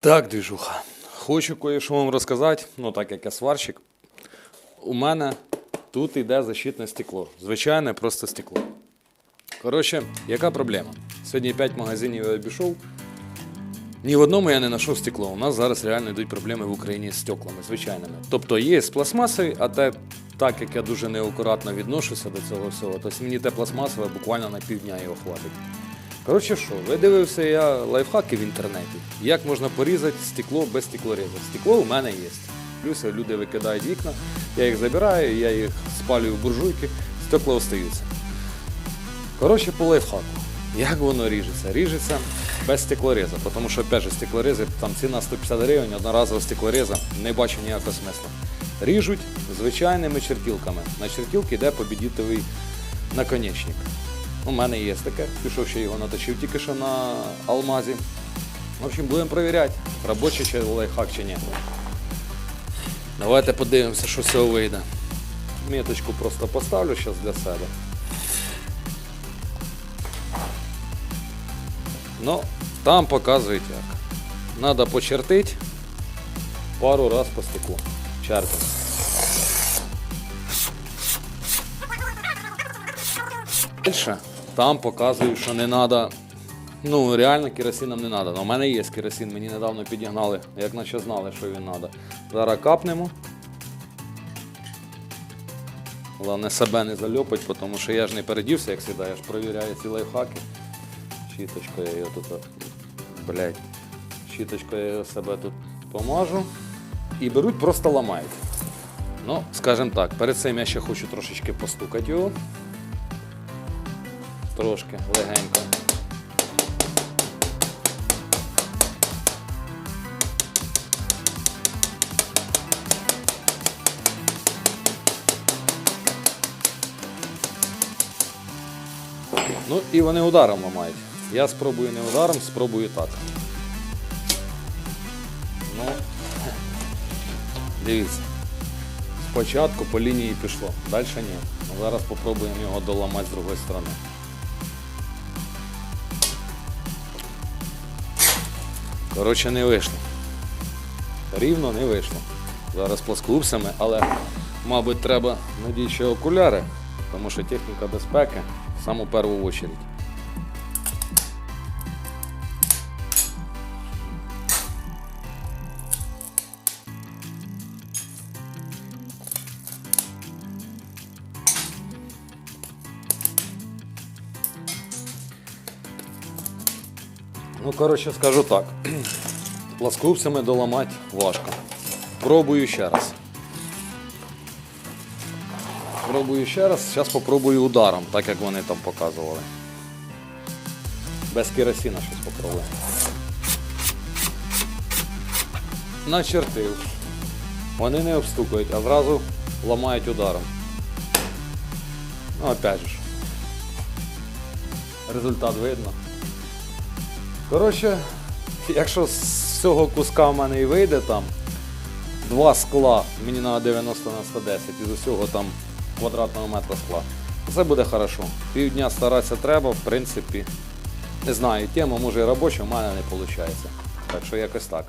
Так, двіжуха. Хочу кое-що вам розказати, ну так як я сварщик. У мене тут йде защитне стекло. Звичайне просто стекло. Коротше, яка проблема? Сьогодні 5 магазинів я обійшов. Ні в одному я не знайшов стекло. У нас зараз реально йдуть проблеми в Україні з стеклами, звичайними. Тобто є з пластмасові, а те, так як я дуже неакуратно відношуся до цього всього, то мені те пластмасове буквально на півдня його хватить. Коротше, що, видивився я лайфхаки в інтернеті. Як можна порізати стекло без стеклореза. Стекло у мене є. Плюс люди викидають вікна, я їх забираю, я їх спалюю в буржуйки, стекла остаються. Коротше, по лайфхаку. Як воно ріжеться? Ріжеться без стеклореза, тому що, опять же, стеклорези, там ціна 150 гривень, одноразового стеклореза, не бачу ніякого смисла. Ріжуть звичайними чертілками. На чертілки йде побідітовий наконечник. У мене є таке, пішов ще його наточив тільки що на алмазі. В общем, будемо перевіряти, робочий чи лайфхак чи ні. Давайте подивимося, що цього вийде. Міточку просто поставлю зараз для себе. Ну, там показують як. Надо почертити пару раз по стеклу. Чертимо. Дальше там показують, що не треба. Ну, реально керосин нам не треба. У мене є керосин, мені недавно підігнали, як наче знали, що він треба. Зараз капнемо. Головне себе не зальопать, тому що я ж не передівся, як завжди, я ж провіряю ці лайфхаки. Щіточкою я його тут. Блять. Щіточкою я себе тут помажу. І беруть, просто ламають. Ну, скажімо так, перед цим я ще хочу трошечки постукати його. Трошки легенько. Ну і вони ударом ламають. Я спробую не ударом, спробую так. Ну, дивіться. Спочатку по лінії пішло, далі ні. Зараз спробуємо його доламати з другої сторони. Коротше, не вийшло. Рівно не вийшло. Зараз плоскоупсами, але, мабуть, треба надійші окуляри, тому що техніка безпеки саму першу очередь. Ну, коротше, скажу так. Плоскоупсами доламати важко. Пробую ще раз. Пробую ще раз, зараз попробую ударом, так як вони там показували. Без керосина щось попробую. Начертив. Вони не обстукують, а зразу ламають ударом. Ну, опять же. Результат видно. Коротше, якщо з цього куска в мене і вийде там два скла, мені на 90 на 110, із усього там квадратного метра скла, це буде хорошо. Півдня старатися треба, в принципі. Не знаю, тема може і робоча, в мене не виходить. Так що якось так.